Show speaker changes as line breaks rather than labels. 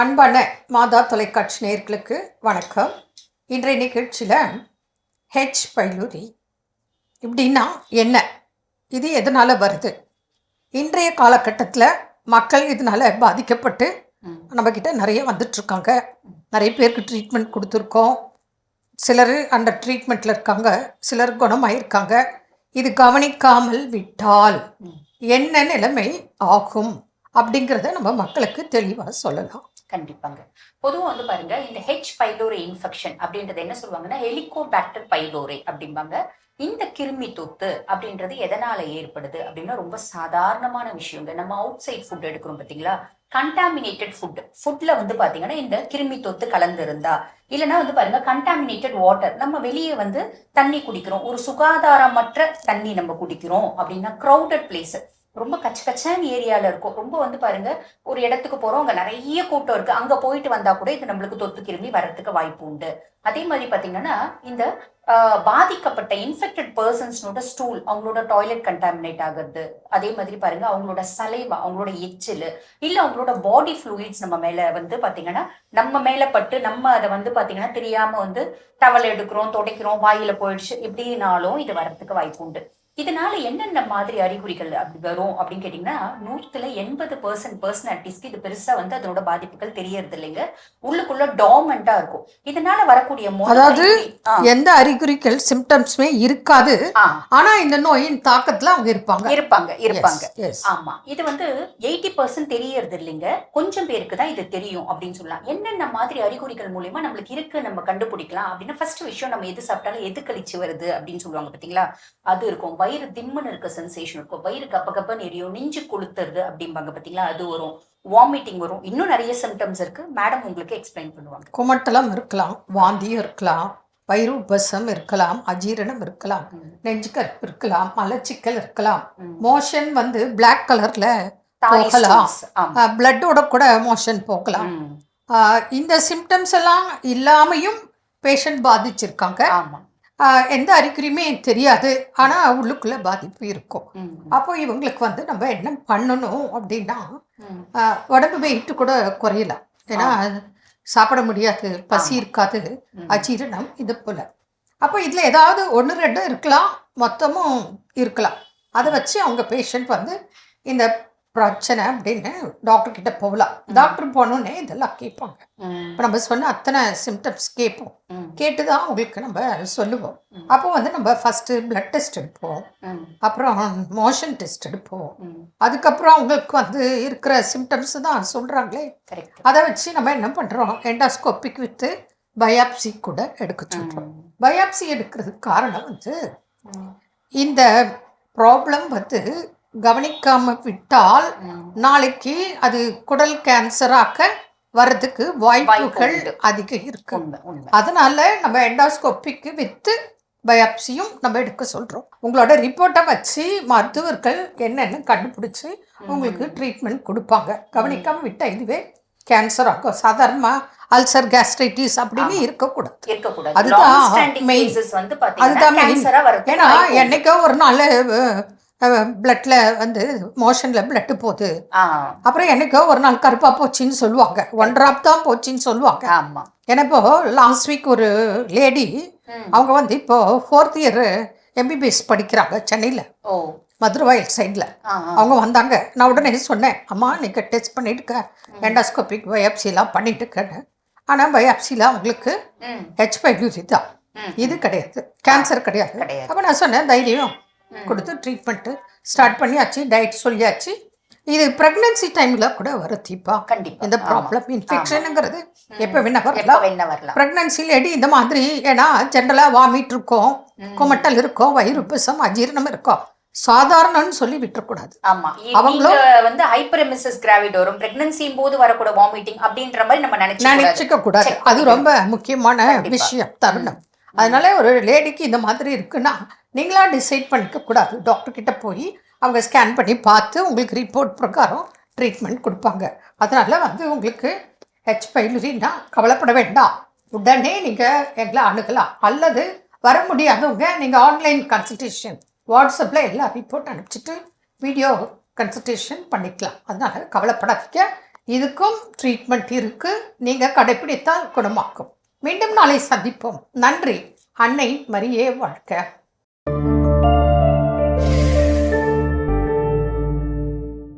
அன்பான மாதா தொலைக்காட்சி நேயர்களுக்கு வணக்கம். இன்றைய நிகழ்ச்சியில் ஹெச் பைலூரி. இப்படின்னா என்ன? இது எதனால் வருது? இன்றைய காலகட்டத்தில் மக்கள் இதனால் பாதிக்கப்பட்டு நம்மக்கிட்ட நிறைய வந்துட்டுருக்காங்க நிறைய பேருக்கு ட்ரீட்மெண்ட் கொடுத்துருக்கோம். சிலர் அந்த ட்ரீட்மெண்ட்டில் இருக்காங்க. சிலர் குணமாயிருக்காங்க. இது கவனிக்காமல் விட்டால் என்ன நிலைமை ஆகும்? அப்படிங்கிறத நம்ம மக்களுக்கு தெளிவாக சொல்லலாம்.
கண்டிப்பாங்க. பொதுவா வந்து பாருங்க இந்த ஹெச் பைலோரே இன்ஃபெக்ஷன் அப்படின்றது என்ன சொல்லுவாங்கன்னா ஹெலிகோபாக்டர் பைலோரே அப்படிம்பாங்க. இந்த கிருமி தொத்து அப்படின்றது எதனால ஏற்படுது அப்படின்னா ரொம்ப சாதாரணமான விஷயங்க. நம்ம அவுட் சைட் ஃபுட் எடுக்கிறோம் பாத்தீங்களா கண்டாமினேட்டட் ஃபுட் ஃபுட்ல வந்து பாத்தீங்கன்னா இந்த கிருமி தொத்து கலந்து இருந்தா இல்லைன்னா வந்து பாருங்க கண்டாமினேட்டட் வாட்டர் நம்ம வெளியே வந்து தண்ணி குடிக்கிறோம். ஒரு சுகாதாரமற்ற தண்ணி நம்ம குடிக்கிறோம் அப்படின்னா க்ரௌடட் பிளேஸ் ரொம்ப கச்ச கச்சான ஏரியாவில் இருக்கும். ரொம்ப வந்து பாருங்க ஒரு இடத்துக்கு போகிறோம் அங்கே நிறைய கூட்டம் இருக்குது அங்கே போயிட்டு வந்தால் கூட இது நம்மளுக்கு தொத்து கிருமி வர்றதுக்கு வாய்ப்பு உண்டு. அதே மாதிரி பார்த்தீங்கன்னா இந்த பாதிக்கப்பட்ட இன்ஃபெக்டட் பர்சன்ஸ்னோட ஸ்டூல் அவங்களோட டாய்லெட் கண்டாமினேட் ஆகுறது. அதே மாதிரி பாருங்க அவங்களோட சலைவா அவங்களோட எச்சில் இல்லை அவங்களோட பாடி ஃப்ளூயிட்ஸ் நம்ம மேலே வந்து பார்த்தீங்கன்னா நம்ம மேலே பட்டு நம்ம அதை வந்து பார்த்தீங்கன்னா தெரியாமல் வந்து டவல் எடுக்கிறோம் துடைக்கிறோம் வாயில் போயிடுச்சு எப்படினாலும் இது வர்றதுக்கு வாய்ப்பு உண்டு. இதனால என்னென்ன மாதிரி அறிகுறிகள் அப்படி வரும் அப்படின்னு கேட்டீங்கன்னா நூத்துல எண்பது பர்சன்ட் பர்சனாலிட்டிஸ்க்கு இது பெருசா வந்து அதனோட பாதிப்புகள் தெரியறது இல்லைங்க உள்ளுக்குள்ள டாமெண்டா இருக்கும். இதனால வரக்கூடிய
அதாவது எந்த அறிகுறிகள் சிம்டம்ஸுமே இருக்காது. ஆனா இந்த நோயின் தாக்கத்துல அவங்க இருப்பாங்க.
இருப்பாங்க இருப்பாங்க. ஆமா. இது வந்து எயிட்டி பர்சன்ட் தெரியறது இல்லைங்க கொஞ்சம் பேருக்கு தான் இது தெரியும் அப்படின்னு சொல்லலாம். என்னென்ன மாதிரி அறிகுறிகள் மூலியமா நம்மளுக்கு இருக்கு நம்ம கண்டுபிடிக்கலாம் அப்படின்னா ஃபர்ஸ்ட் விஷயம் நம்ம எது சாப்பிட்டாலும் எது கழிச்சு வருது அப்படின்னு சொல்லுவாங்க பாத்தீங்களா அது இருக்கும். வயிறு திம்முன்னு இருக்க சென்சேஷன் இருக்கும். வயிறு கப்ப கப்பன்னு எரியும். நெஞ்சு கொளுத்துறது அப்படிம்பாங்க பாத்தீங்களா? அது வரும். வாமிட்டிங் வரும். இன்னும் நிறைய சிம்டம்ஸ் இருக்கு. மேடம் உங்களுக்கு எக்ஸ்பிளைன் பண்ணுவாங்க.
குமட்டலம் இருக்கலாம். வாந்தியும் இருக்கலாம். வயிறு உபசம் இருக்கலாம். அஜீரணம் இருக்கலாம்.
ம்,
நெஞ்சுக்கருப்பு இருக்கலாம். மலச்சிக்கல் இருக்கலாம். மோஷன் வந்து Black கலர்ல போகலாம். பிளட்டோட கூட மோஷன் போகலாம். இந்த சிம்டம்ஸ் எல்லாம் இல்லாமையும் பேஷண்ட் பாதிச்சிருக்காங்க.
ஆமா.
எந்த அறிகுறியுமே தெரியாது. ஆனால் உள்ளுக்குள்ள பாதிப்பு இருக்கும். அப்போ இவங்களுக்கு வந்து நம்ம என்ன பண்ணணும் அப்படின்னா உடம்பு வெயிட்டு கூட குறையலாம் ஏன்னா சாப்பிட முடியாது பசி. இருக்காது. அஜீரணம் இது போல. அப்போ இதில் ஏதாவது ஒன்று ரெண்டு இருக்கலாம். மொத்தமும் இருக்கலாம். அதை வச்சு அவங்க பேஷண்ட் வந்து இந்த பிரச்சனை அப்படின்னு டாக்டர் கிட்ட போகலாம். டாக்டர் போனோடனே இதெல்லாம் கேட்பாங்க. இப்போ நம்ம சொன்ன அத்தனை சிம்டம்ஸ் கேட்போம். கேட்டு தான் அவங்களுக்கு நம்ம சொல்லுவோம். அப்போ வந்து நம்ம ஃபஸ்ட்டு பிளட் டெஸ்ட் எடுப்போம். அப்புறம் மோஷன் டெஸ்ட் எடுப்போம். அதுக்கப்புறம் அவங்களுக்கு வந்து இருக்கிற சிம்டம்ஸ் தான் சொல்கிறாங்களே அதை வச்சு நம்ம என்ன பண்ணுறோம் எண்டாஸ்கோபிக் வித்து பயாப்சி கூட எடுக்க சொல்கிறோம் பயாப்சி எடுக்கிறதுக்கு காரணம் வந்து இந்த ப்ராப்ளம் வந்து கவனிக்காமல் விட்டால். நாளைக்கு அது குடல் கேன்சராக்க வர்றதுக்கு வாய்ப்புகள். அதிகம் இருக்கு. அதனால நம்ம எண்டாஸ்கோப்பிக்கு வித்து பயாப்சியும் நம்ம எடுக்க சொல்கிறோம் உங்களோட ரிப்போர்ட்டை வச்சு மருத்துவர்கள் என்னென்னு கண்டுபிடிச்சி உங்களுக்கு ட்ரீட்மெண்ட் கொடுப்பாங்க. கவனிக்காம விட்டால் இதுவே கேன்சர் ஆகும் சாதாரணமாக அல்சர் கேஸ்ட்ரைட்டிஸ் அப்படின்னு. இருக்கக்கூடாது.
இருக்கக்கூடாது.
அதுதான்
பாத்தீங்கன்னா
அதுதான் ஏன்னா. என்னைக்கோ ஒரு நாள் பிளட்ல வந்து மோஷனில் பிளட்டு போகுது. அப்புறம் என்னைக்கோ ஒரு நாள் கருப்பா போச்சுன்னு சொல்லுவாங்க. ஒன் ட்ராப் தான் போச்சுன்னு சொல்லுவாங்க.
ஆமா.
ஏன்னா இப்போ லாஸ்ட் வீக் ஒரு லேடி. அவங்க வந்து இப்போ ஃபோர்த் இயர் எம்பிபிஎஸ் படிக்கிறாங்க சென்னையில்.
ஓ.
மதுரவாயல் சைடில். அவங்க வந்தாங்க. நான் உடனே சொன்னேன் அம்மா நீங்கள் டெஸ்ட் பண்ணிட்டுக்க. எண்டாஸ்கோபிக் பயாப்சிலாம் பண்ணிட்டுக்கன்னு. ஆனால் பயாப்சியில் அவங்களுக்கு
ம்,
ஹெச் பைலூரி தான். இது கிடையாது. கேன்சர் கிடையாது.
கிடையாது.
அப்போ நான் சொன்னேன் தைரியம். கொடுத்து ட்ரீட்மெண்ட்டு ஸ்டார்ட் பண்ணியாச்சு டயட் சொல்லியாச்சு. இது ப்ரெக்னென்சி டைமில் கூட வரும் தீப்பா
கண்டிப்பா.
இந்த. ப்ராப்ளம் இன்ஃபெக்ஷனுங்கிறது எப்போ வேணா வரலாம்.
வேணா வரலாம்.
ப்ரெக்னன்சி லேடி இந்த மாதிரி ஏன்னா ஜென்ரலாக வாமிட் இருக்கும் குமட்டல் இருக்கும் வயிறு உப்பசம் அஜீரணம் இருக்கும். சாதாரணம்னு சொல்லி விட்டுறக்கூடாது.
ஆமா.
அவங்களும்
வந்து ஹைப்பரெமிசஸ் கிராவிடோரும் பிரெக்னன்சி போது வரக்கூட வாமிட்டிங் அப்படின்ற மாதிரி நம்ம நினைச்சு
நினைச்சுக்க கூடாது. அது ரொம்ப முக்கியமான. விஷயம் தருணம். அதனால ஒரு லேடிக்கு இந்த மாதிரி இருக்குன்னா நீங்களாக டிசைட் பண்ணிக்க கூடாது. போய் அவங்க ஸ்கேன் பண்ணி பார்த்து உங்களுக்கு ரிப்போர்ட் பிரகாரம் ட்ரீட்மெண்ட் கொடுப்பாங்க. அதனால் வந்து உங்களுக்கு ஹெச் பைலுரின்னா கவலைப்பட வேண்டாம். உடனே நீங்கள் எங்களை அணுகலாம். அல்லது வர முடியாதவங்க நீங்கள் ஆன்லைன் கன்சல்டேஷன் வாட்ஸ்அப்பில் எல்லா ரிப்போர்ட் அனுப்பிச்சிட்டு வீடியோ கன்சல்டேஷன் பண்ணிக்கலாம். அதனால் கவலைப்படாதீங்க. இதுக்கும் ட்ரீட்மெண்ட் இருக்குது நீங்கள் கடைப்பிடித்தால் குணமாக்கும். மீண்டும் நாளை சந்திப்போம். நன்றி. அன்னை மரியே வாழ்க்கை